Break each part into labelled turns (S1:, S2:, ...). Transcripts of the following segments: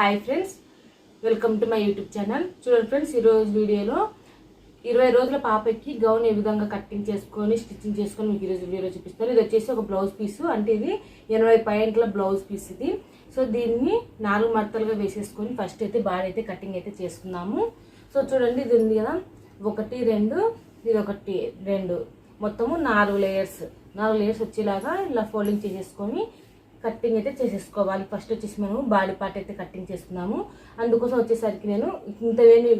S1: Hi friends welcome to my YouTube channel చూడండి friends ఈరోజు వీడియోలో ఇరవై రోజుల పాపకి గౌన్ ఏ విధంగా కట్టింగ్ చేసుకొని స్టిచ్చింగ్ చేసుకొని మీకు ఈరోజు వీడియోలో చూపిస్తాను. ఇది వచ్చేసి ఒక బ్లౌజ్ పీస్ అంటే ఇది ఎనభై పాయింట్ల బ్లౌజ్ పీస్ ఇది. సో దీన్ని నాలుగు మడతలుగా వేసేసుకొని ఫస్ట్ అయితే బాడీ అయితే కటింగ్ అయితే చేసుకున్నాము సో చూడండి ఇది ఉంది కదా ఒకటి రెండు ఇది ఒకటి రెండు. మొత్తము నాలుగు లేయర్స్ నాలుగు లేయర్స్ వచ్చేలాగా ఇలా ఫోల్డింగ్ చేసేసుకొని కట్టింగ్ అయితే చేసేసుకోవాలి. ఫస్ట్ వచ్చేసి మనము బాడీ పార్ట్ అయితే కట్టింగ్ చేసుకున్నాము అందుకోసం వచ్చేసరికి నేను ఇంత వేని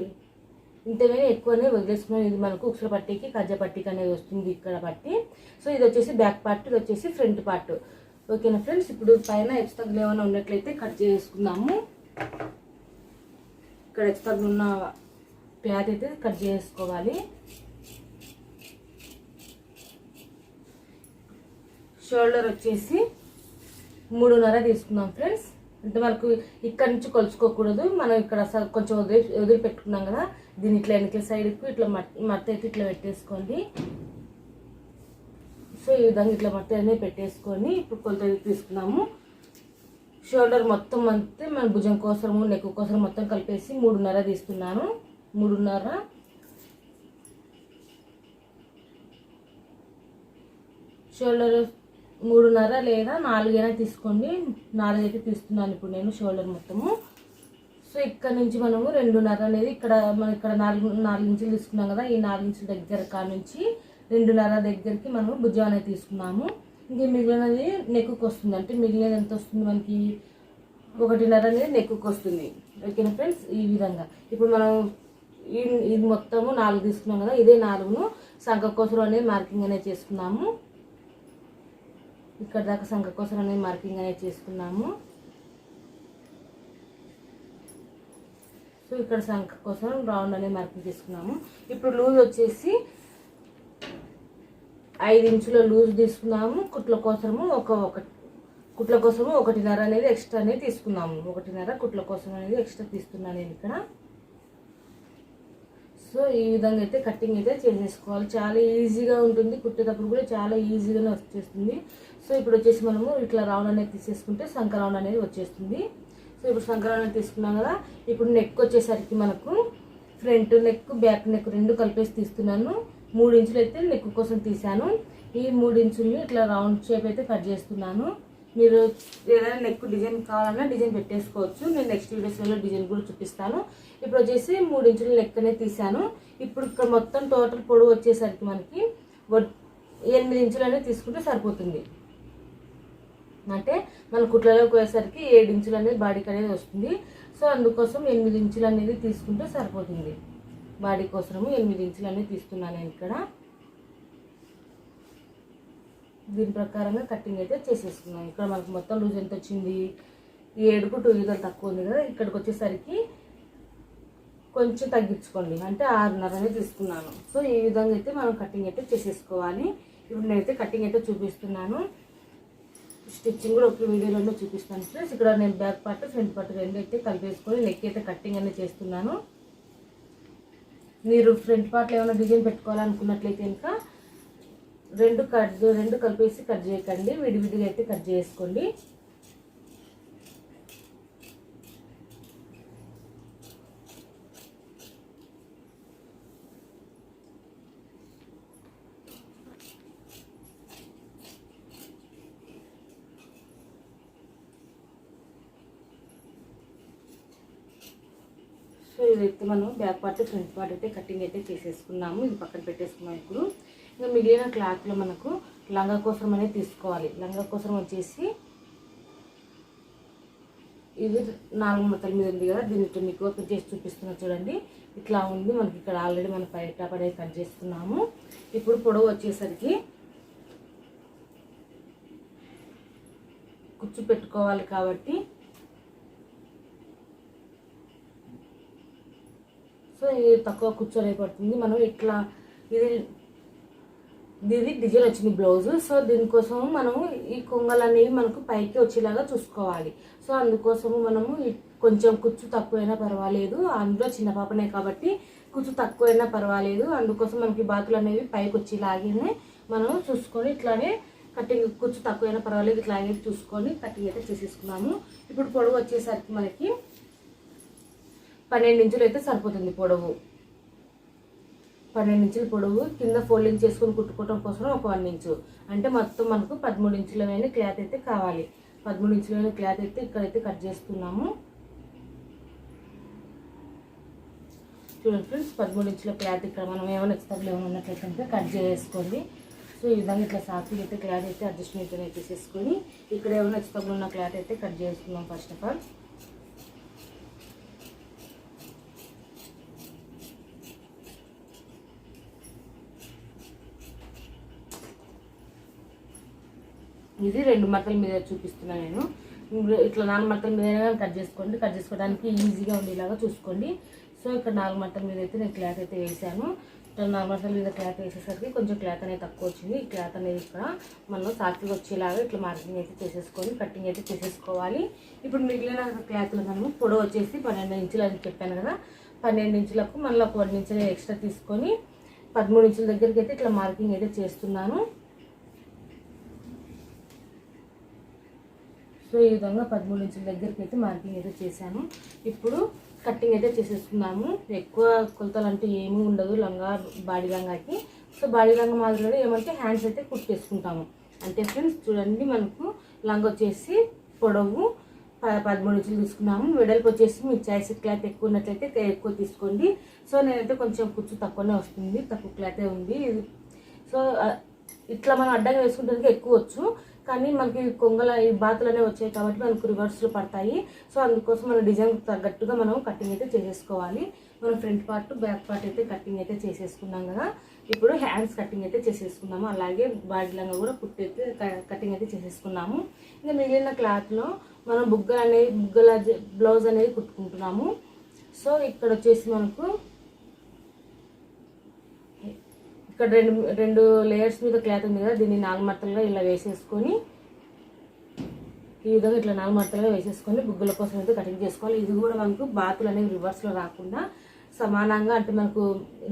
S1: ఇంత ఎక్కువనే వదిలేసుకున్నాను ఇది మనకు ఉక్సల పట్టీకి కజ్జ పట్టీకి అనేది వస్తుంది ఇక్కడ పట్టి. సో ఇది వచ్చేసి బ్యాక్ పార్ట్ ఇది వచ్చేసి ఫ్రంట్ పార్ట్. ఓకేనా ఫ్రెండ్స్? ఇప్పుడు పైన ఎక్స్ట్రా ఏమైనా ఉన్నట్లయితే కట్ చేసుకుందాము. ఇక్కడ ఎక్స్ట్రా ఉన్న క్లాత్ అయితే కట్ చేసుకోవాలి. షోల్డర్ వచ్చేసి మూడున్నర తీసుకుందాం ఫ్రెండ్స్. అంటే మనకు ఇక్కడ నుంచి కొలుచుకోకూడదు. మనం ఇక్కడ స- కొంచెం వదిలి వదిలి పెట్టుకున్నాం కదా. దీన్ని ఇట్లా వెనక సైడ్కి ఇట్లా మట్- మడత అయితే ఇట్లా పెట్టేసుకోండి. సో ఈ విధంగా ఇట్లా మడత అనేది పెట్టేసుకొని ఇప్పుడు కొలత తీసుకున్నాము. షోల్డర్ మొత్తం అంతే మన భుజం కోసము నెక్ కోసం మొత్తం కలిపేసి మూడున్నర తీస్తున్నాను. మూడున్నర. షోల్డర్ మూడున్నర లేదా నాలుగైనా తీసుకోండి. నాలుగైతే తీస్తున్నాను ఇప్పుడు నేను షోల్డర్ మొత్తము. సో ఇక్కడ నుంచి మనము రెండున్నర అనేది ఇక్కడ మనం ఇక్కడ నాలుగు నాలుగు ఇంచులు తీసుకున్నాం కదా ఈ నాలుగు ఇంచుల దగ్గర కాడ నుంచి రెండున్నర దగ్గరికి మనము భుజం అనేది తీసుకున్నాము. ఇంక మిగిలినది నెక్కుకు వస్తుంది. అంటే మిగిలినది ఎంత వస్తుంది మనకి? ఒకటిన్నర అనేది నెక్కుకు వస్తుంది. ఓకేనా ఫ్రెండ్స్? ఈ విధంగా. ఇప్పుడు మనం ఈ ఇది మొత్తము నాలుగు తీసుకున్నాం కదా ఇదే నాలుగును సంఖ కోసం అనేది మార్కింగ్ అనేది చేసుకున్నాము. ఇక్కడ దాకా సంఖ కోసం అనేది మార్కింగ్ అనేది చేసుకున్నాము. సో ఇక్కడ సంఖ కోసం రౌండ్ అనేది మార్కింగ్ చేసుకున్నాము. ఇప్పుడు లూజ్ వచ్చేసి ఐదు ఇంచుల లూజ్ తీసుకున్నాము. కుట్ల కోసము ఒక ఒక కుట్ల కోసము ఒకటిన్నర అనేది ఎక్స్ట్రా అనేది తీసుకున్నాము. ఒకటిన్నర కుట్ల కోసం అనేది ఎక్స్ట్రా తీసుకున్నాను నేను ఇక్కడ. సో ఈ విధంగా అయితే కటింగ్ అయితే చేసేసుకోవాలి. చాలా ఈజీగా ఉంటుంది. కుట్టేటప్పుడు కూడా చాలా ఈజీగానే వచ్చేస్తుంది. సో ఇప్పుడు వచ్చేసి మనము ఇట్లా రౌండ్ అనేది తీసేసుకుంటే సంకరౌండ్ అనేది వచ్చేస్తుంది. సో ఇప్పుడు సంకరౌండ్ తీసుకున్నాం కదా ఇప్పుడు నెక్ వచ్చేసరికి మనకు ఫ్రంట్ నెక్ బ్యాక్ నెక్ రెండు కలిపేసి తీస్తున్నాను. మూడు ఇంచులు అయితే నెక్ కోసం తీసాను ఈ మూడు ఇంచుల్ని ఇట్లా రౌండ్ షేప్ అయితే కట్ చేస్తున్నాను. మీరు ఏదైనా నెక్ డిజైన్ కావాలన్నా డిజైన్ పెట్టేసుకోవచ్చు. నేను నెక్స్ట్ వీడియోస్లో డిజైన్ కూడా చూపిస్తాను. ఇప్పుడు వచ్చేసి మూడు ఇంచుల నెక్ అనేది తీసాను ఇప్పుడు ఇక్కడ మొత్తం టోటల్ పొడవు వచ్చేసరికి మనకి ఎనిమిది ఇంచులు అనేది తీసుకుంటే సరిపోతుంది. అంటే మన కుట్లలోకి పోయేసరికి ఏడు ఇంచులు అనేది బాడీకి అనేది వస్తుంది. సో అందుకోసం ఎనిమిది ఇంచులు అనేది తీసుకుంటే సరిపోతుంది. బాడీ కోసము ఎనిమిది ఇంచులు అనేది తీస్తున్నాను నేను ఇక్కడ. దీని ప్రకారంగా కటింగ్ అయితే చేసేసుకున్నాం. ఇక్కడ మనకు మొత్తం లూజ్ ఎంత వచ్చింది? ఏడుకు టూ ఈగలు తక్కువ ఉంది కదా ఇక్కడికి వచ్చేసరికి కొంచెం తగ్గించుకోండి. అంటే ఆరున్నర అనేది తీసుకున్నాను. సో ఈ విధంగా అయితే మనం కటింగ్ అయితే చేసేసుకోవాలి. ఇప్పుడు నేనైతే కటింగ్ అయితే చూపిస్తున్నాను. స్టిచ్చింగ్ కూడా ఒక వీడియోలో చూపిస్తాను ఫ్రెండ్స్. ఇక్కడ నేను బ్యాక్ పార్ట్ ఫ్రంట్ పార్ట్ రెండు అయితే కలిపేసుకొని నెక్ అయితే కటింగ్ అనేది చేస్తున్నాను. మీరు ఫ్రంట్ పార్ట్లో ఏమైనా డిజైన్ పెట్టుకోవాలనుకున్నట్లయితే ఇంకా రెండు కట్ రెండు కలిపేసి కట్ చేయకండి. విడివిడిగా అయితే కట్ చేసుకోండి. సో ఇదైతే మనం బ్యాక్ పార్ట్ ఫ్రంట్ పార్ట్ అయితే కటింగ్ అయితే చేసేసుకున్నాము. ఇది పక్కన పెట్టేసుకున్నాం ఇప్పుడు. ఇంకా మిగిలిన క్లాత్లో మనకు లంగా కోసం అనేది తీసుకోవాలి. లంగా కోసం వచ్చేసి ఇది నాలుగు ముక్కల మీద ఉంది కదా దీనితో మీకు ఓపెన్ చేసి చూపిస్తున్నా చూడండి. ఇట్లా ఉంది మనకి ఇక్కడ ఆల్రెడీ మనం బయట పడే కట్ చేస్తున్నాము. ఇప్పుడు పొడవు వచ్చేసరికి కుచ్చు పెట్టుకోవాలి కాబట్టి సో ఇది తక్కువ కూర్చొని పడుతుంది మనం ఇట్లా ఇది ఇది డిజైన్ వచ్చింది బ్లౌజ్. సో దీనికోసం మనము ఈ కొంగలు అనేవి మనకు పైకి వచ్చేలాగా చూసుకోవాలి. సో అందుకోసము మనము కొంచెం కుచ్చు తక్కువైనా పర్వాలేదు. అందులో చిన్న పాపనే కాబట్టి కుచ్చు తక్కువైనా పర్వాలేదు. అందుకోసం మనకి బాతులు అనేవి పైకి వచ్చేలాగానే మనం చూసుకొని ఇట్లానే కటింగ్ కుచ్చు తక్కువైనా పర్వాలేదు. ఇట్లాగే చూసుకొని కటింగ్ అయితే చేసేసుకున్నాము. ఇప్పుడు పొడవు వచ్చేసరికి మనకి పన్నెండు ఇంచులు అయితే సరిపోతుంది పొడవు. పన్నెండు ఇంచుల పొడవు కింద ఫోల్డింగ్ చేసుకొని కుట్టుకోవడం కోసం ఒక వన్ ఇంచు. అంటే మొత్తం మనకు పదమూడు ఇంచులమైన క్లాత్ అయితే కావాలి. పదమూడు ఇంచులమైన క్లాత్ అయితే ఇక్కడైతే కట్ చేస్తున్నాము. చూడండి ఫ్రెండ్స్ పదమూడు ఇంచుల క్లాత్ ఇక్కడ మనం ఏమైనా ఎక్స్ట్రా ఏమైనా ఉన్నట్లయితే కట్ చేసుకోండి సో ఈ విధంగా ఇట్లా సాఫ్ట్గా అయితే క్లాత్ అయితే అడ్జస్ట్మెంట్ అయితే చేసేసుకొని ఇక్కడ ఏమైనా ఎక్స్ట్రా ఉన్న క్లాత్ అయితే కట్ చేసుకున్నాం ఫస్ట్ ఆఫ్ ఆల్ ఇది రెండు మట్టల మీద చూపిస్తున్నాను నేను. ఇట్లా నాలుగు మట్టల మీద కట్ చేసుకోండి. కట్ చేసుకోవడానికి ఈజీగా ఉండేలాగా చూసుకోండి. సో ఇక్కడ నాలుగు మట్టల మీద అయితే నేను క్లాత్ అయితే వేసాను. ఇట్లా నాలుగు మట్టల మీద క్లాత్ వేసేసరికి కొంచెం క్లాత్ అనేది తక్కువ వచ్చింది. ఈ క్లాత్ అనేది ఇక్కడ మనం సాఫ్ట్గా వచ్చేలాగా ఇట్లా మార్కింగ్ అయితే చేసేసుకొని కటింగ్ అయితే చేసేసుకోవాలి. ఇప్పుడు మిగిలిన క్లాత్లో మనము పొడవు వచ్చేసి పన్నెండు ఇంచులు అని చెప్పాను కదా. పన్నెండు ఇంచులకు మళ్ళీ ఒక వన్ ఇంచులు ఎక్స్ట్రా తీసుకొని పదమూడు ఇంచుల దగ్గరికి అయితే ఇట్లా మార్కింగ్ అయితే చేస్తున్నాను. సో ఈ విధంగా పదమూడు ఇంచుల దగ్గరికి అయితే మార్కింగ్ అయితే చేశాను. ఇప్పుడు కట్టింగ్ అయితే చేసేసుకున్నాము ఎక్కువ కొలతలు అంటే ఏమీ ఉండదు. లంగా బాడీ లంగాకి. సో బాడీ లంగా మాదిరిలో ఏమంటే హ్యాండ్స్ అయితే కుట్టేసుకుంటాము అంటే ఫ్రెండ్స్ చూడండి మనకు లంగా వచ్చేసి పొడవు ప- పదమూడు ఇంచులు తీసుకున్నాము. వెడల్పు వచ్చేసి మీ చాయిస్ క్లాత్ ఎక్కువ ఉన్నట్లయితే ఎక్కువ తీసుకోండి. సో నేనైతే కొంచెం కుచ్చు తక్కువనే వస్తుంది. తక్కువ క్లాతే ఉంది. సో ఇట్లా మనం అడ్డంగా వేసుకుంటే ఎక్కువ వచ్చు. కానీ మనకి కొంగల ఈ బాతులు అనేవి వచ్చాయి కాబట్టి మనకు రివర్స్లు పడతాయి. సో అందుకోసం మన డిజైన్ తగ్గట్టుగా మనం కటింగ్ అయితే చేసేసుకోవాలి. మనం ఫ్రంట్ పార్ట్ బ్యాక్ పార్ట్ అయితే కటింగ్ అయితే చేసేసుకున్నాం కదా. ఇప్పుడు హ్యాండ్స్ కటింగ్ అయితే చేసేసుకున్నాము. అలాగే బాడీ లంగా కూడా కుట్టి అయితే కటింగ్ అయితే చేసేసుకున్నాము. ఇంకా మిగిలిన క్లాత్లో మనం బుగ్గలు అనేది బుగ్గల బ్లౌజ్ అనేది కుట్టుకుంటున్నాము. సో ఇక్కడ వచ్చేసి మనకు ఇక్కడ రెండు రెండు లేయర్స్ మీద క్లాత్ ఉంది కదా దీన్ని నాలుగు మట్టలుగా ఇలా వేసేసుకొని ఈ విధంగా ఇట్లా నాలుగు మట్టలుగా వేసేసుకొని బుగ్గల కోసం అయితే కటింగ్ చేసుకోవాలి. ఇది కూడా మనకు బాతులు అనేవి రివర్స్లో రాకుండా సమానంగా అంటే మనకు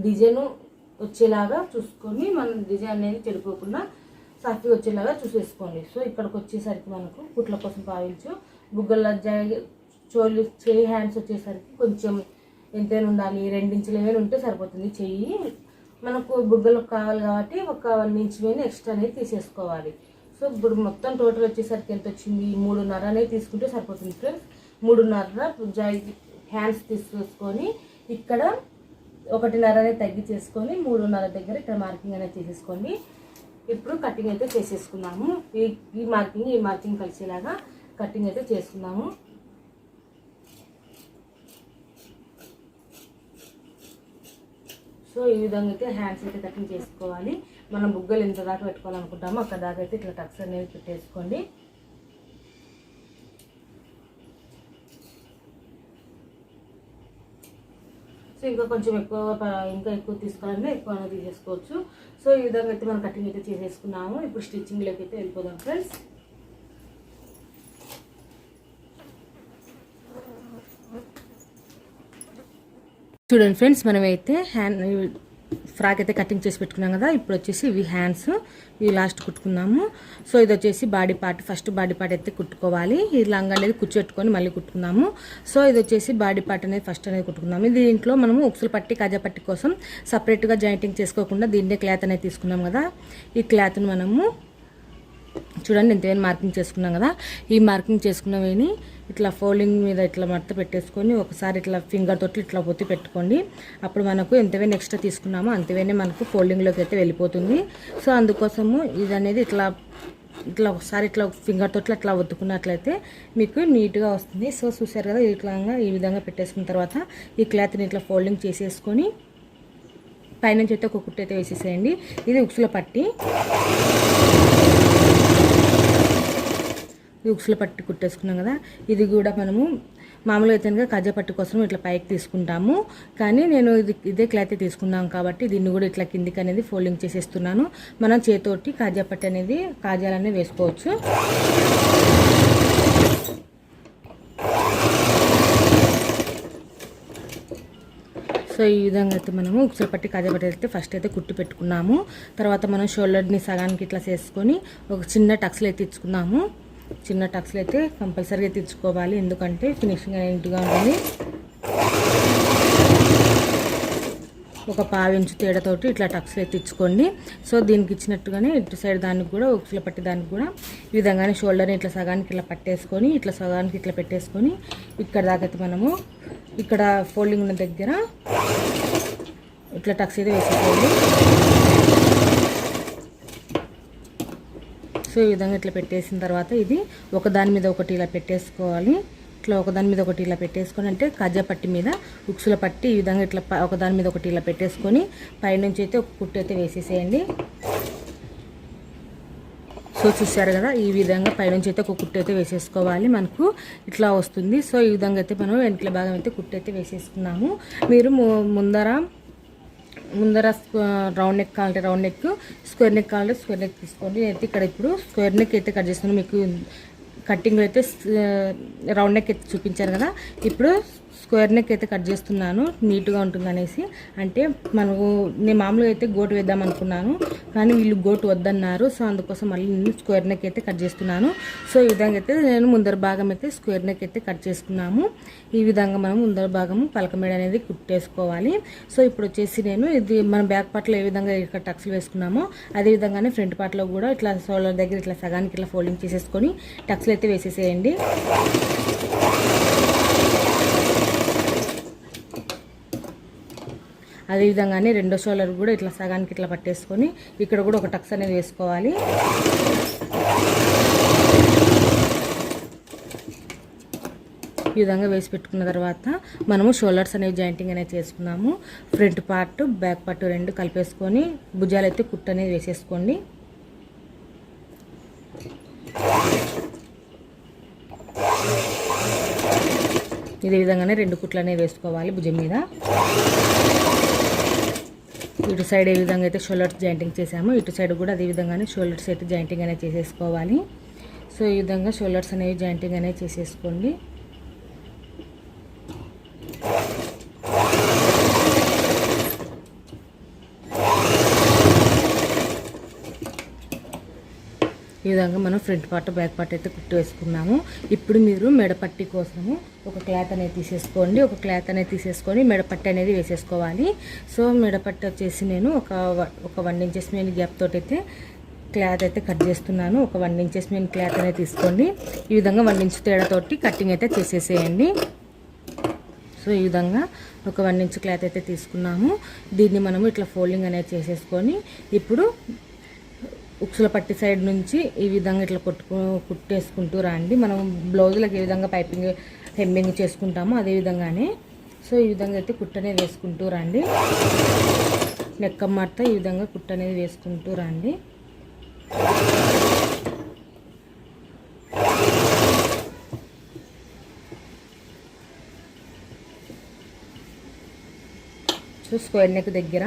S1: డిజైన్ వచ్చేలాగా చూసుకొని మనం డిజైన్ అనేది చెడిపోకుండా సాఫ్ట్గా వచ్చేలాగా చూసేసుకోండి. సో ఇక్కడికి వచ్చేసరికి మనకు కుట్ల కోసం పావించు బుగ్గల చోళ్ళు చేయి హ్యాండ్స్ వచ్చేసరికి కొంచెం ఎంతైనా ఉండాలి. రెండించులు ఏమైనా ఉంటే సరిపోతుంది. చెయ్యి మనకు బుగ్గలు కావాలి కాబట్టి ఒక వన్ ఇంచ్ మీద ఎక్స్ట్రా అనేది తీసేసుకోవాలి. సో ఇప్పుడు మొత్తం టోటల్ వచ్చేసరికి ఎంత వచ్చింది? మూడున్నర అనేది తీసుకుంటే సరిపోతుంది ఫ్రెండ్స్. మూడున్నర జాయి హ్యాండ్స్ తీసుకొని ఇక్కడ ఒకటిన్నర అనేది తగ్గించేసుకొని మూడున్నర దగ్గర ఇక్కడ మార్కింగ్ అనేది చేసేసుకోండి. ఇప్పుడు కటింగ్ అయితే చేసేసుకున్నాము. ఈ ఈ మార్కింగ్ ఈ మార్కింగ్ కలిసేలాగా కటింగ్ అయితే చేసుకున్నాము సో ఈ విధంగా అయితే హ్యాండ్స్ అయితే కటింగ్ చేసుకోవాలి. మనం బుగ్గలు ఎంత దాకా పెట్టుకోవాలనుకుంటామో అక్కడ దాకా అయితే ఇట్లా టక్స్ అనేవి పెట్టేసుకోండి. సో ఇంకా కొంచెం ఎక్కువ ఇంకా ఎక్కువ తీసుకోవాలంటే ఎక్కువ అనేది తీసేసుకోవచ్చు. సో ఈ విధంగా అయితే మనం కటింగ్ అయితే చేసేసుకున్నాము. ఇప్పుడు స్టిచ్చింగ్లోకి అయితే వెళ్ళిపోదాం ఫ్రెండ్స్ చూడండి ఫ్రెండ్స్ మనమైతే హ్యాండ్ ఫ్రాక్ అయితే కటింగ్ చేసి పెట్టుకున్నాం కదా ఇప్పుడు వచ్చేసి ఇవి హ్యాండ్స్ ఇవి లాస్ట్ కుట్టుకున్నాము సో ఇది వచ్చేసి body part first body part అయితే కుట్టుకోవాలి. ఈ లంగా అనేది కూర్చోట్టుకొని మళ్ళీ కుట్టుకున్నాము సో ఇది వచ్చేసి బాడీ పార్ట్ అనేది ఫస్ట్ అనేది కుట్టుకున్నాము దీంట్లో మనము ఉక్సులు పట్టి కాజా పట్టి కోసం సపరేట్గా జాయింటింగ్ చేసుకోకుండా దీన్నే క్లాత్ అనేది తీసుకున్నాం కదా. ఈ క్లాత్ని మనము చూడండి ఇంతేం మార్కింగ్ చేసుకున్నాం కదా ఈ మార్కింగ్ చేసుకున్నవి ఇట్లా ఫోల్డింగ్ మీద ఇట్లా మడత పెట్టేసుకొని ఒకసారి ఇట్లా ఫింగర్ తోటి ఇట్లా పొత్తి పెట్టుకోండి. అప్పుడు మనకు ఎంతవైనా ఎక్స్ట్రా తీసుకున్నామో అంతవైనా మనకు ఫోల్డింగ్లోకి అయితే వెళ్ళిపోతుంది. సో అందుకోసము ఇది అనేది ఇట్లా ఇట్లా ఒకసారి ఇట్లా ఫింగర్ తోటి అట్లా ఒత్తుకున్నట్లయితే మీకు నీట్గా వస్తుంది. సో చూసారు కదా ఇట్లా ఈ విధంగా పెట్టేసుకున్న తర్వాత ఈ క్లాత్ని ఇట్లా ఫోల్డింగ్ చేసేసుకొని పైనుంచి అయితే ఒక కుట్టు అయితే వేసేసేయండి. ఇది ఉక్సులో పట్టి. ఈ ఉక్సులు పట్టి కుట్టేసుకున్నాం కదా. ఇది కూడా మనము మామూలుగా అయితే కనుక పట్టు కోసం ఇట్లా పైకి తీసుకుంటాము. కానీ నేను ఇది ఇదే క్లాత్ తీసుకున్నాం కాబట్టి దీన్ని కూడా ఇట్లా కిందికి అనేది ఫోల్డింగ్ చేసేస్తున్నాను. మనం చేతోటి కాజా పట్టు అనేది కాజాలనేవి వేసుకోవచ్చు. సో ఈ విధంగా అయితే మనము ఉక్సలు పట్టి కాజపట్టి అయితే ఫస్ట్ అయితే కుట్టి పెట్టుకున్నాము. తర్వాత మనం షోల్డర్ని సగానికి ఇట్లా చేసుకొని ఒక చిన్న టక్స్లు అయితే ఇచ్చుకున్నాము. చిన్న టక్స్లు అయితే కంపల్సరీగా తెచ్చుకోవాలి ఎందుకంటే ఫినిషింగ్ నీట్గా ఉంటుంది. ఒక పావించు తేడాతోటి ఇట్లా టక్స్లు ఎత్తించుకోండి సో దీనికి ఇచ్చినట్టుగానే ఇటు సైడ్ దానికి కూడా ఉక్సుల పట్టి దానికి కూడా ఈ విధంగానే షోల్డర్ని ఇట్లా సగానికి ఇట్లా పట్టేసుకొని ఇట్లా సగానికి ఇట్లా పెట్టేసుకొని ఇక్కడ దాకైతే మనము ఇక్కడ ఫోల్డింగ్ ఉన్న దగ్గర ఇట్లా టక్స్ అయితే వేసేసుకోండి సో ఈ విధంగా ఇట్లా పెట్టేసిన తర్వాత ఇది ఒక దాని మీద ఒకటి ఇలా పెట్టేసుకోవాలి. ఇట్లా ఒకదాని మీద ఒకటి ఇలా పెట్టేసుకొని అంటే కజ్జా పట్టి మీద ఉక్సుల పట్టి ఈ విధంగా ఇట్లా ప- ఒకదాని మీద ఒకటి ఇలా పెట్టేసుకొని పైనుంచి అయితే ఒక కుట్టు అయితే వేసేసేయండి. సో చూసారు కదా ఈ విధంగా పైనుంచి అయితే ఒక కుట్టు అయితే వేసేసుకోవాలి మనకు. ఇట్లా వస్తుంది. సో ఈ విధంగా అయితే మనం వెనకల భాగం అయితే కుట్టు అయితే వేసేసుకున్నాము. మీరు ము- ముందర ముందర రౌండ్ నెక్ కావాలంటే రౌండ్ నెక్ స్క్వేర్ నెక్ కావాలంటే స్క్వేర్ నెక్ తీసుకోండి. అయితే ఇక్కడ ఇప్పుడు స్క్వేర్ నెక్ అయితే కట్ చేస్తున్నాను. మీకు కటింగ్లో అయితే రౌండ్ నెక్ అయితే చూపించాను కదా. ఇప్పుడు స్క్వేర్ నెక్ అయితే కట్ చేస్తున్నాను నీట్గా ఉంటుంది అనేసి. అంటే మనకు నేను మామూలుగా అయితే గోటు వేద్దాం అనుకున్నాను కానీ వీళ్ళు గోటు వద్దన్నారు సో అందుకోసం మళ్ళీ నేను స్క్వేర్ నెక్ అయితే కట్ చేస్తున్నాను. సో ఈ విధంగా అయితే నేను ముందర భాగం అయితే స్క్వేర్ నెక్ అయితే కట్ చేసుకున్నాము. ఈ విధంగా మనం ముందర భాగము పలకమేడ అనేది కుట్టేసుకోవాలి. సో ఇప్పుడు వచ్చేసి నేను ఇది మన బ్యాక్ పార్ట్లో ఏ విధంగా ఇక్కడ టక్స్లు వేసుకున్నామో అదే విధంగానే ఫ్రంట్ పార్ట్లో కూడా ఇట్లా సోలర్ దగ్గర ఇట్లా సగానికి ఇట్లా ఫోల్డింగ్ చేసేసుకొని టక్స్లు అయితే వేసేసేయండి. అదే విధంగానే రెండో షోలర్ కూడా ఇట్లా సగానికి ఇట్లా పట్టేసుకొని ఇక్కడ కూడా ఒక టక్స్ అనేది వేసుకోవాలి. ఈ విధంగా వేసి పెట్టుకున్న తర్వాత మనము షోల్డర్స్ అనేవి జాయింటింగ్ అనేది చేసుకున్నాము. ఫ్రంట్ పార్ట్ బ్యాక్ పార్ట్ రెండు కలిపేసుకొని భుజాలు అయితే కుట్టు అనేది వేసేసుకోండి. ఇదే విధంగానే రెండు కుట్లు అనేవి వేసుకోవాలి భుజం మీద. ఇటు సైడ్ ఏ విధంగా అయితే షోల్డర్స్ జాయింటింగ్ చేసామో ఇటు సైడ్ కూడా అదే విధంగానే షోల్డర్స్ అయితే జాయింటింగ్ అనేది చేసేసుకోవాలి. సో ఈ విధంగా షోల్డర్స్ అనేవి జాయింటింగ్ అనేది చేసేసుకోండి. విధంగా మనం ఫ్రంట్ పార్ట్ బ్యాక్ పార్ట్ అయితే కుట్టు వేసుకున్నాము. ఇప్పుడు మీరు మెడపట్టి కోసము ఒక క్లాత్ అనేది తీసేసుకోండి. ఒక క్లాత్ అనేది తీసేసుకొని మెడపట్టి అనేది వేసేసుకోవాలి. సో మెడపట్టి వచ్చేసి నేను ఒక ఒక వన్ ఇంచెస్ మీద గ్యాప్ తోటి అయితే క్లాత్ అయితే కట్ చేస్తున్నాను. ఒక వన్ ఇంచెస్ మీద క్లాత్ అనేది తీసుకోండి. ఈ విధంగా వన్ ఇంచ్ తేడాతోటి కటింగ్ అయితే చేసేసేయండి. సో ఈ విధంగా ఒక వన్ ఇంచ్ క్లాత్ అయితే తీసుకున్నాము. దీన్ని మనము ఇట్లా ఫోల్డింగ్ అనేది చేసేసుకొని ఇప్పుడు ఉక్సుల పట్టి సైడ్ నుంచి ఈ విధంగా ఇట్లా కొట్టుకు కుట్టేసుకుంటూ రండి. మనం బ్లౌజులకు ఏ విధంగా పైపింగ్ హెమ్మింగ్ చేసుకుంటామో అదే విధంగానే. సో ఈ విధంగా అయితే కుట్టు అనేది వేసుకుంటూ రండి. నెక్క మడత ఈ విధంగా కుట్టనేది వేసుకుంటూ రండి. స్క్వేర్ నెక్ దగ్గర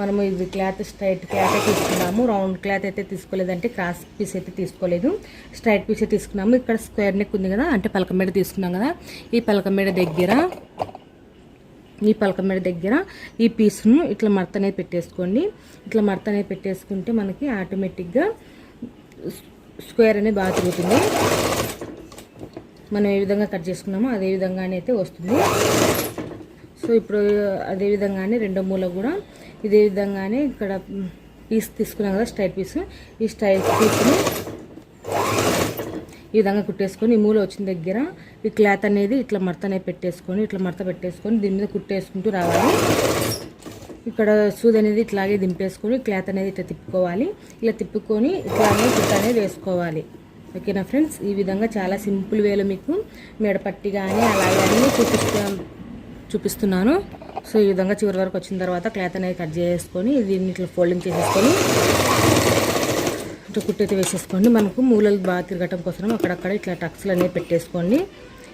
S1: మనము ఇది క్లాత్ స్ట్రైట్ క్లాత్ తీసుకున్నాము. రౌండ్ క్లాత్ అయితే తీసుకోలేదంటే క్రాస్ పీస్ అయితే తీసుకోలేదు. స్ట్రైట్ పీస్ తీసుకున్నాము. ఇక్కడ స్క్వేర్ నెక్ ఉంది కదా అంటే పలకమేడ తీసుకున్నాం కదా. ఈ పలకమేడ దగ్గర ఈ పలకమేడ దగ్గర ఈ పీస్ను ఇట్లా మడత అనేది పెట్టేసుకోండి. ఇట్లా మడత అనేది పెట్టేసుకుంటే మనకి ఆటోమేటిక్గా స్క్వేర్ అనేది బాగా తిరుగుతుంది. మనం ఏ విధంగా కట్ చేసుకున్నామో అదే విధంగానే అయితే వస్తుంది. సో ఇప్పుడు అదే విధంగానే రెండో మూల కూడా ఇదే విధంగానే ఇక్కడ పీస్ తీసుకున్నాం కదా స్ట్రైట్ పీస్. ఈ స్ట్రైట్ పీస్ని ఈ విధంగా కుట్టేసుకొని ఈ మూల వచ్చిన దగ్గర ఈ క్లాత్ అనేది ఇట్లా మడత అనేది పెట్టేసుకొని ఇట్లా మడత పెట్టేసుకొని దీని మీద కుట్టేసుకుంటూ రావాలి. ఇక్కడ సూది అనేది ఇట్లాగే దింపేసుకొని క్లాత్ అనేది ఇట్లా తిప్పుకోవాలి. ఇలా తిప్పుకొని ఇట్లానే కుట్ట అనేది వేసుకోవాలి. ఓకేనా ఫ్రెండ్స్? ఈ విధంగా చాలా సింపుల్ వేలో మీకు మెడపట్టి కానీ అలాగే అన్నీ చూపిస్తాం. చూపిస్తున్నాను. సో ఈ విధంగా చివరి వరకు వచ్చిన తర్వాత క్లాత్ అనేది కట్ చేసుకొని దీన్ని ఇట్లా ఫోల్డింగ్ చేసేసుకొని ఇట్లా కుట్టు అయితే వేసేసుకోండి. మనకు మూలలు బాగా తిరగటం కోసం అక్కడక్కడ ఇట్లా టక్స్లు అనేవి పెట్టేసుకోండి.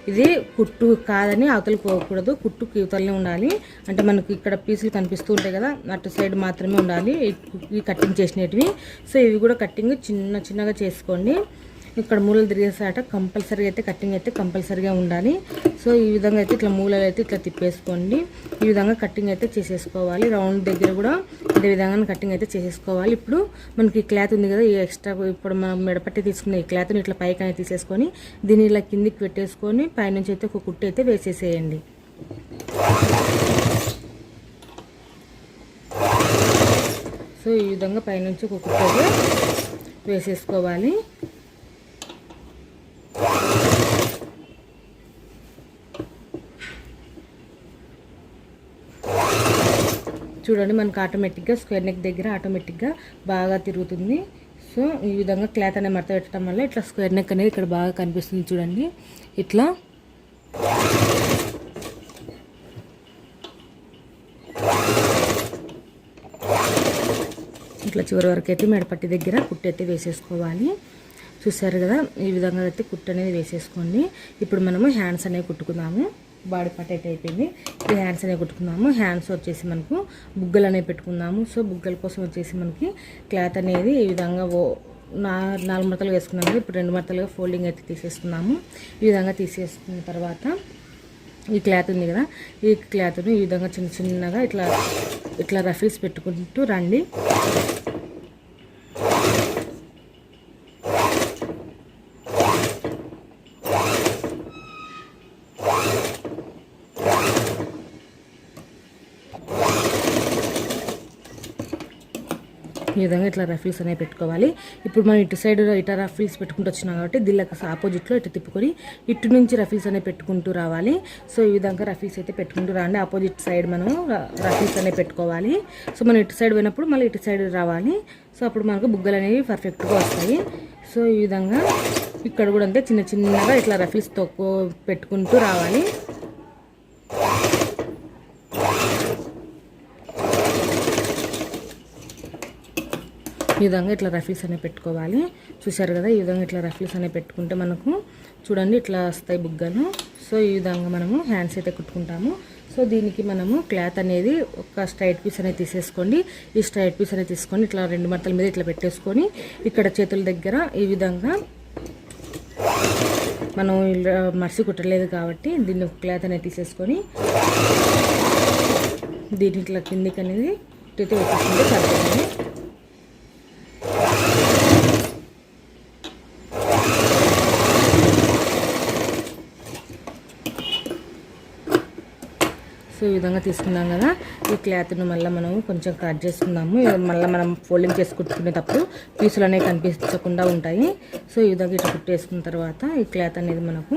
S1: ఇది కుట్టు కాదని అవతలకి పోకూడదు. కుట్టు ఇవతలనే ఉండాలి. అంటే మనకు ఇక్కడ పీసులు కనిపిస్తూ ఉంటాయి కదా అటు సైడ్ మాత్రమే ఉండాలి. ఈ కటింగ్ చేసినవి సో ఇవి కూడా కటింగ్ చిన్న చిన్నగా చేసుకోండి. ఇక్కడ మూలలు తిరిగేసాట కంపల్సరీగా అయితే కటింగ్ అయితే కంపల్సరీగా ఉండాలి. సో ఈ విధంగా అయితే ఇట్లా మూలలు అయితే ఇట్లా తిప్పేసుకోండి. ఈ విధంగా కట్టింగ్ అయితే చేసేసుకోవాలి. రౌండ్ దగ్గర కూడా అదే విధంగా కట్టింగ్ అయితే చేసేసుకోవాలి. ఇప్పుడు మనకి క్లాత్ ఉంది కదా ఈ ఎక్స్ట్రా ఇప్పుడు మనం మెడపట్టి తీసుకున్న ఈ క్లాత్ని ఇట్లా పైకి అనేది తీసేసుకొని దీన్ని ఇలా కిందికి పెట్టేసుకొని పైనుంచి అయితే ఒక కుట్టు అయితే వేసేసేయండి. సో ఈ విధంగా పైనుంచి ఒక కుక్కగా వేసేసుకోవాలి. చూడండి మనకు ఆటోమేటిక్గా స్క్వేర్ నెక్ దగ్గర ఆటోమేటిక్గా బాగా తిరుగుతుంది. సో ఈ విధంగా క్లాత్ అనేది మడత పెట్టడం వల్ల ఇట్లా స్క్వేర్ నెక్ అనేది ఇక్కడ బాగా కనిపిస్తుంది చూడండి. ఇట్లా. ఇట్లా చివరి వరకు అయితే మెడపట్టి దగ్గర కుట్టు అయితే వేసేసుకోవాలి. చూసారు కదా ఈ విధంగా అయితే కుట్టు అనేది వేసేసుకోండి. ఇప్పుడు మనము హ్యాండ్స్ అనేవి కుట్టుకుందాము. బాడీ పార్ట్ అయితే అయిపోయింది. ఈ హ్యాండ్స్ అనేవి కుట్టుకున్నాము హ్యాండ్స్ వచ్చేసి మనకు బుగ్గలు అనేవి పెట్టుకున్నాము సో బుగ్గల కోసం వచ్చేసి మనకి క్లాత్ అనేది ఈ విధంగా ఓ నా నాలుగు మడతలు వేసుకున్నాము. ఇప్పుడు రెండు మడతలుగా ఫోల్డింగ్ అయితే తీసేసుకున్నాము. ఈ విధంగా తీసేసుకున్న తర్వాత ఈ క్లాత్ ఉంది కదా ఈ క్లాత్ను ఈ విధంగా చిన్న చిన్నగా ఇట్లా ఇట్లా రఫీల్స్ పెట్టుకుంటూ రండి. ఈ విధంగా ఇట్లా రఫీల్స్ అనేవి పెట్టుకోవాలి. ఇప్పుడు మనం ఇటు సైడ్ ఇట రఫీల్స్ పెట్టుకుంటూ వచ్చినాం కాబట్టి దీళ్ళకి ఆపోజిట్లో ఇటు తిప్పుకొని ఇటు నుంచి రఫీల్స్ అనేవి పెట్టుకుంటూ రావాలి. సో ఈ విధంగా రఫీల్స్ అయితే పెట్టుకుంటూ రాండి. ఆపోజిట్ సైడ్ మనం రఫీల్స్ అనేవి పెట్టుకోవాలి. సో మనం ఇటు సైడ్ పోయినప్పుడు మళ్ళీ ఇటు సైడ్ రావాలి. సో అప్పుడు మనకు బుగ్గలు అనేవి పర్ఫెక్ట్గా వస్తాయి. సో ఈ విధంగా ఇక్కడ కూడా అంతే చిన్న చిన్నగా ఇట్లా రఫీల్స్ తొక్కు పెట్టుకుంటూ రావాలి. ఈ విధంగా ఇట్లా రఫీల్స్ అనేవి పెట్టుకోవాలి. చూసారు కదా ఈ విధంగా ఇట్లా రఫీల్స్ అనేవి పెట్టుకుంటే మనకు చూడండి ఇట్లా వస్తాయి బుగ్గలు. సో ఈ విధంగా మనము హ్యాండ్స్ అయితే కుట్టుకుంటాము. సో దీనికి మనము క్లాత్ అనేది ఒక స్ట్రైట్ పీస్ అనేది తీసేసుకోండి. ఈ స్ట్రైట్ పీస్ అనేది తీసుకొని ఇట్లా రెండు మడతల మీద ఇట్లా పెట్టేసుకొని ఇక్కడ చేతుల దగ్గర ఈ విధంగా మనం మర్సి కుట్టలేదు కాబట్టి దీన్ని క్లాత్ అనేది తీసేసుకొని దీని ఇట్లా కిందికి అనేది కుట్టయితే వచ్చేసింది సరిపోతుంది. విధంగా తీసుకున్నాం కదా ఈ క్లాత్ను మళ్ళీ మనం కొంచెం కట్ చేసుకుందాము. మళ్ళీ మనం ఫోల్డింగ్ చేసి పీసులు అనేవి కనిపించకుండా ఉంటాయి. సో ఈ విధంగా ఇట్లా కుట్టేసుకున్న తర్వాత ఈ క్లాత్ అనేది మనకు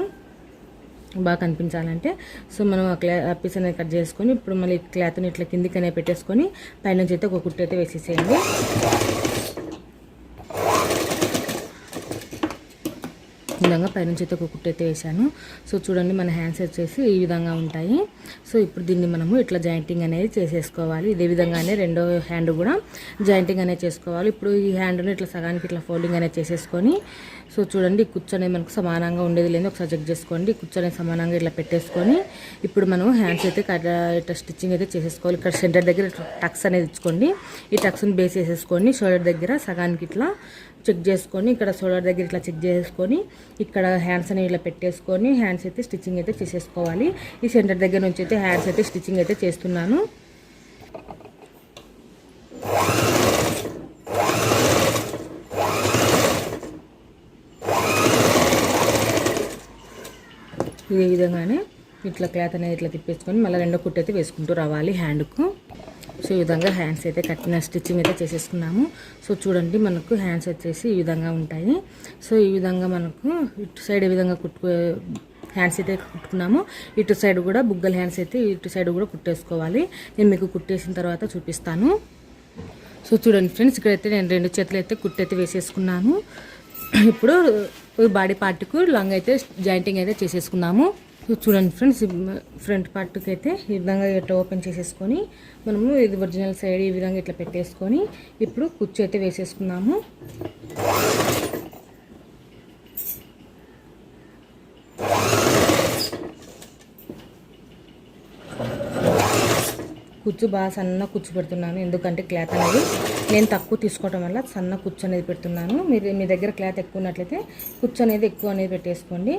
S1: బాగా కనిపించాలంటే సో మనం ఆ క్లా పీస్ అనేది కట్ చేసుకొని ఇప్పుడు మళ్ళీ క్లాత్ని ఇట్లా కిందికి అనేది పెట్టేసుకొని పైనుంచి అయితే ఒక కుట్టు అయితే వేసేసేయండి. విధంగా పైనుంచి అయితే ఒక కుట్టు అయితే వేసాను సో చూడండి మన హ్యాండ్స్ వచ్చేసి ఈ విధంగా ఉంటాయి. సో ఇప్పుడు దీన్ని మనము ఇట్లా జాయింటింగ్ అనేది చేసేసుకోవాలి. ఇదే విధంగానే రెండో హ్యాండ్ కూడా జాయింటింగ్ అనేది చేసుకోవాలి. ఇప్పుడు ఈ హ్యాండ్ను ఇట్లా సగానికి ఇట్లా ఫోల్డింగ్ అనేది చేసేసుకొని సో చూడండి కుచ్చు అనేది మనకు సమానంగా ఉండేది లేదు ఒకసారి చెక్ చేసుకోండి. కుచ్చు అనేది సమానంగా ఇట్లా పెట్టేసుకొని ఇప్పుడు మనం హ్యాండ్స్ అయితే ఇట్లా స్టిచ్చింగ్ అయితే చేసేసుకోవాలి. ఇక్కడ సెంటర్ దగ్గర టక్స్ అనేది ఇచ్చుకోండి. ఈ టక్స్ని బేస్ చేసేసుకొని షోల్డర్ దగ్గర సగానికి ఇట్లా చెక్ చేసుకొని ఇక్కడ షోల్డర్ దగ్గర ఇట్లా చెక్ చేసుకొని ఇక్కడ హ్యాండ్స్ అనేవి ఇలా పెట్టేసుకొని హ్యాండ్స్ అయితే స్టిచ్చింగ్ అయితే చేసేసుకోవాలి. ఈ సెంటర్ దగ్గర నుంచి అయితే హ్యాండ్స్ అయితే స్టిచ్చింగ్ అయితే చేస్తున్నాను. ఇదే విధంగానే ఇట్లా క్లాత్ అనేది ఇట్లా తిప్పేసుకొని మళ్ళీ రెండో కుట్టు అయితే వేసుకుంటూ రావాలి హ్యాండ్కు. సో ఈ విధంగా హ్యాండ్స్ అయితే కట్టిన స్టిచ్చింగ్ అయితే చేసేసుకున్నాము. సో చూడండి మనకు హ్యాండ్స్ వచ్చేసి ఈ విధంగా ఉంటాయి. సో ఈ విధంగా మనకు ఇటు సైడ్ ఏ విధంగా కుట్టుకో హ్యాండ్స్ అయితే కుట్టుకున్నాము. ఇటు సైడ్ కూడా బుగ్గల హ్యాండ్స్ అయితే ఇటు సైడ్ కూడా కుట్టేసుకోవాలి. నేను మీకు కుట్టేసిన తర్వాత చూపిస్తాను. సో చూడండి ఫ్రెండ్స్ ఇక్కడైతే నేను రెండు చేతులు అయితే కుట్టయితే వేసేసుకున్నాను. ఇప్పుడు బాడీ పార్ట్కు లాంగ్ అయితే జాయింటింగ్ అయితే చేసేసుకున్నాము. చూడండి ఫ్రెండ్స్ ఫ్రంట్ పార్ట్కి అయితే ఈ విధంగా ఇట్లా ఓపెన్ చేసేసుకొని మనము ఇది ఒరిజినల్ సైడ్ ఈ విధంగా ఇట్లా పెట్టేసుకొని ఇప్పుడు కుర్చీ అయితే వేసేసుకున్నాము కుచ్చు బాగా సన్న కుచ్చు పెడుతున్నాను ఎందుకంటే క్లాత్ అనేది నేను తక్కువ తీసుకోవడం వల్ల సన్న కుచ్చు అనేది పెడుతున్నాను. మీరు మీ దగ్గర క్లాత్ ఎక్కువ ఉన్నట్లయితే కుచ్చు అనేది ఎక్కువ అనేది పెట్టేసుకోండి.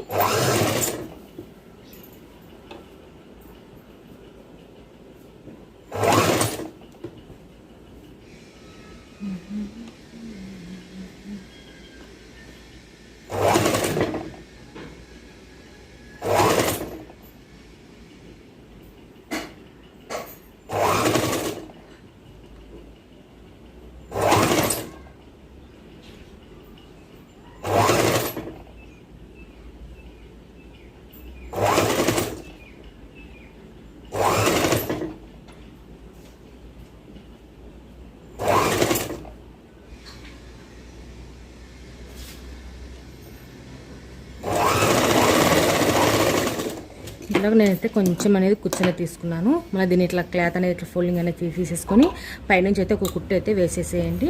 S1: ఇలాగ నేనైతే కొంచెం అనేది కూర్చొని తీసుకున్నాను. మళ్ళీ దీన్ని ఇట్లా క్లాత్ అనేది ఇట్లా ఫోల్డింగ్ అనేది తీ- తీసేసుకొని పైనుంచి అయితే ఒక కుట్టు అయితే వేసేసేయండి.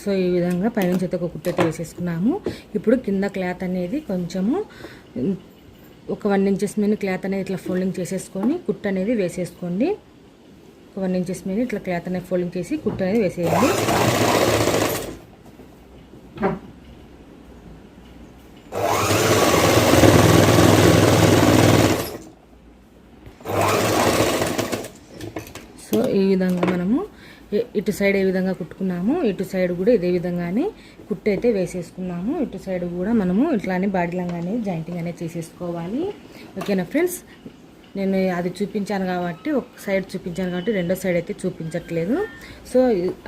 S1: సో ఈ విధంగా పైనుంచి అయితే ఒక కుట్టు అయితే వేసేసుకున్నాము. ఇప్పుడు కింద క్లాత్ అనేది కొంచెము ఒక వన్ ఇంచెస్ మీద క్లాత్ అనేది ఇట్లా ఫోల్డింగ్ చేసేసుకొని కుట్టు అనేది వేసేసుకోండి. వన్ ఇంచెస్ మీద ఇట్లా క్లాత్ అనేది ఫోల్డింగ్ చేసి కుట్టు అనేది వేసేయండి. సో ఈ విధంగా మనము ఇటు సైడ్ ఏ విధంగా కుట్టుకున్నాము ఇటు సైడ్ కూడా ఇదే విధంగానే కుట్టు అయితే వేసేసుకున్నాము. ఇటు సైడ్ కూడా మనము ఇట్లానే బాడీ లంగానే జాయింటింగ్ అనేది చేసేసుకోవాలి. ఓకేనా ఫ్రెండ్స్ నేను అది చూపించాను కాబట్టి ఒక సైడ్ చూపించాను కాబట్టి రెండో సైడ్ అయితే చూపించట్లేదు. సో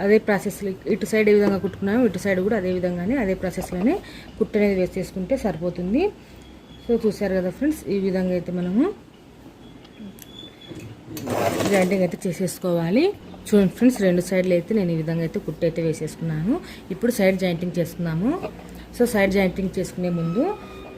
S1: అదే ప్రాసెస్లో ఇటు సైడ్ ఏ విధంగా కుట్టుకున్నాము ఇటు సైడ్ కూడా అదే విధంగానే అదే ప్రాసెస్లోనే కుట్టు అనేది వేసేసుకుంటే సరిపోతుంది. సో చూసారు కదా ఫ్రెండ్స్ ఈ విధంగా అయితే మనము జాయింటింగ్ అయితే చేసేసుకోవాలి. చూడండి ఫ్రెండ్స్ రెండు సైడ్లు అయితే నేను ఈ విధంగా అయితే కుట్టు అయితే వేసేసుకున్నాను. ఇప్పుడు సైడ్ జాయింటింగ్ చేసుకున్నాము సో సైడ్ జాయింటింగ్ చేసుకునే ముందు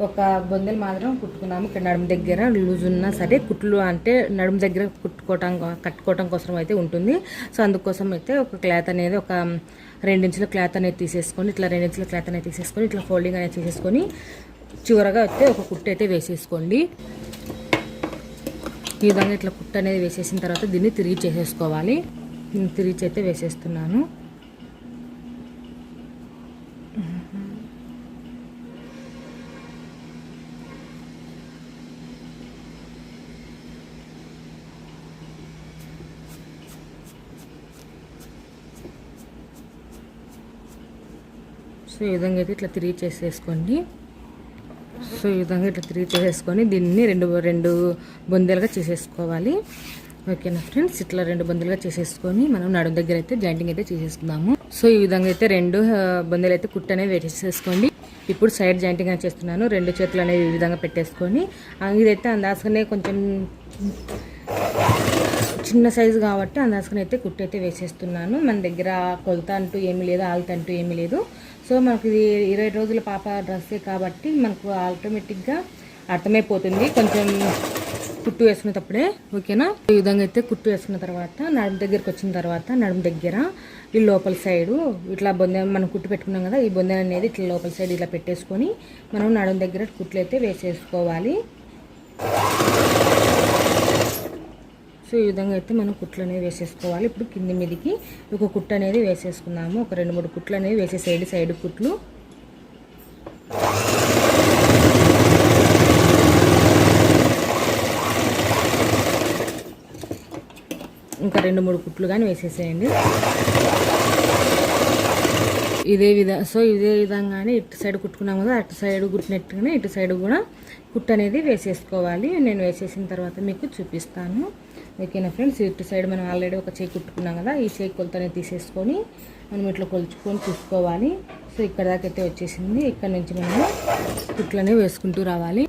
S1: ఒక బొందెలు మాత్రం కుట్టుకున్నాము. ఇక్కడ నడుము దగ్గర లూజ్ ఉన్నా సరే కుట్లు అంటే నడుము దగ్గర కుట్టుకోవటం కట్టుకోవటం కోసం అయితే ఉంటుంది. సో అందుకోసం అయితే ఒక క్లాత్ అనేది ఒక రెండించుల క్లాత్ అనేది తీసేసుకొని ఇట్లా రెండించుల క్లాత్ అనేది తీసేసుకొని ఇట్లా ఫోల్డింగ్ అనేది చేసేసుకొని చివరగా అయితే ఒక కుట్టు అయితే వేసేసుకోండి. ఈ విధంగా ఇట్లా కుట్ట అనేది వేసేసిన తర్వాత దీన్ని తిరిగి చేసేసుకోవాలి. నేను తిరిగి అయితే వేసేస్తున్నాను. సో ఈ విధంగా అయితే ఇట్లా తిరిగి చేసేసుకోండి. సో ఈ విధంగా ఇట్లా తిరిగి చేసేసుకొని దీన్ని రెండు రెండు బొందెలుగా చేసేసుకోవాలి. ఓకేనా ఫ్రెండ్స్? ఇట్లా రెండు బొందెలుగా చేసేసుకొని మనం నడుము దగ్గర అయితే జాయింటింగ్ అయితే చేసేసుకుందాము. సో ఈ విధంగా అయితే రెండు బొందెలు అయితే కుట్టు వేసేసుకోండి ఇప్పుడు సైడ్ జాయింటింగ్ అని చేస్తున్నాను. రెండు చేతులు అనేవి ఈ విధంగా పెట్టేసుకొని. ఇదైతే అందాసుకునే కొంచెం చిన్న సైజు కాబట్టి అందాసుకుని అయితే కుట్టు అయితే వేసేస్తున్నాను. మన దగ్గర కొలత అంటూ ఏమీ లేదు ఆల్ట్ అంటూ ఏమీ లేదు. సో మనకు ఇది ఇరవై రోజుల పాప డ్రెస్సే కాబట్టి మనకు ఆటోమేటిక్గా అర్థమైపోతుంది. కొంచెం కుట్టు వేసుకునేటప్పుడే ఓకేనా? ఈ విధంగా అయితే కుట్టు వేసుకున్న తర్వాత నడుము దగ్గరికి వచ్చిన తర్వాత నడుము దగ్గర ఈ లోపల సైడు ఇట్లా బొందె మనం కుట్టు పెట్టుకున్నాం కదా ఈ బొందె అనేది ఇట్లా లోపల సైడ్ ఇట్లా పెట్టేసుకొని మనం నడుము దగ్గర కుట్లు అయితే వేసేసుకోవాలి. సో ఈ విధంగా అయితే మనం కుట్లు అనేవి వేసేసుకోవాలి. ఇప్పుడు కింది మీదికి ఒక కుట్టు అనేది వేసేసుకున్నాము ఒక రెండు మూడు కుట్లు అనేవి వేసేసేయండి. సైడ్ కుట్లు. ఇంకా రెండు మూడు కుట్లు కానీ వేసేసేయండి. ఇదే విధ సో ఇదే విధంగానే ఇటు సైడ్ కుట్టుకున్నాం కదా అటు సైడ్ కుట్టినట్టుగానే ఇటు సైడ్ కూడా కుట్టు అనేది వేసేసుకోవాలి. నేను వేసేసిన తర్వాత మీకు చూపిస్తాను. ఓకేనా ఫ్రెండ్స్ ఇటు సైడ్ మనం ఆల్రెడీ ఒక చేయి కుట్టుకున్నాం కదా ఈ చేయి కొలతని తీసేసుకొని మనం ఇట్లా కొలుచుకొని చూసుకోవాలి. సో ఇక్కడ దాకైతే వచ్చేసింది. ఇక్కడ నుంచి మనము కుట్లనే వేసుకుంటూ రావాలి.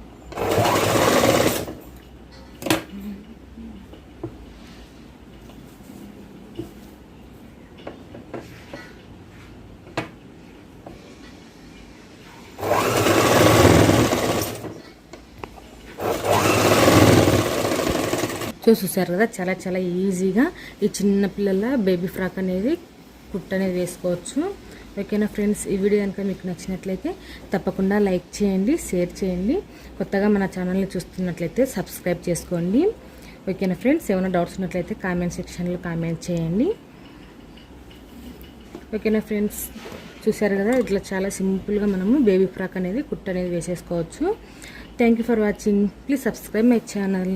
S1: సో చూసారు కదా చాలా చాలా ఈజీగా ఈ చిన్న పిల్లల బేబీ ఫ్రాక్ అనేది కుట్ అనేది వేసుకోవచ్చు. ఓకేనా ఫ్రెండ్స్? ఈ వీడియో కనుక మీకు నచ్చినట్లయితే తప్పకుండా లైక్ చేయండి షేర్ చేయండి. కొత్తగా మన ఛానల్ని చూస్తున్నట్లయితే సబ్స్క్రైబ్ చేసుకోండి. ఓకేనా ఫ్రెండ్స్? ఏమైనా డౌట్స్ ఉన్నట్లయితే కామెంట్ సెక్షన్లో కామెంట్ చేయండి. ఓకేనా ఫ్రెండ్స్? చూసారు కదా ఇట్లా చాలా సింపుల్గా మనము బేబీ ఫ్రాక్ అనేది కుట్ అనేది వేసేసుకోవచ్చు. Thank you for watching please subscribe my channel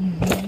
S1: Mm-hmm.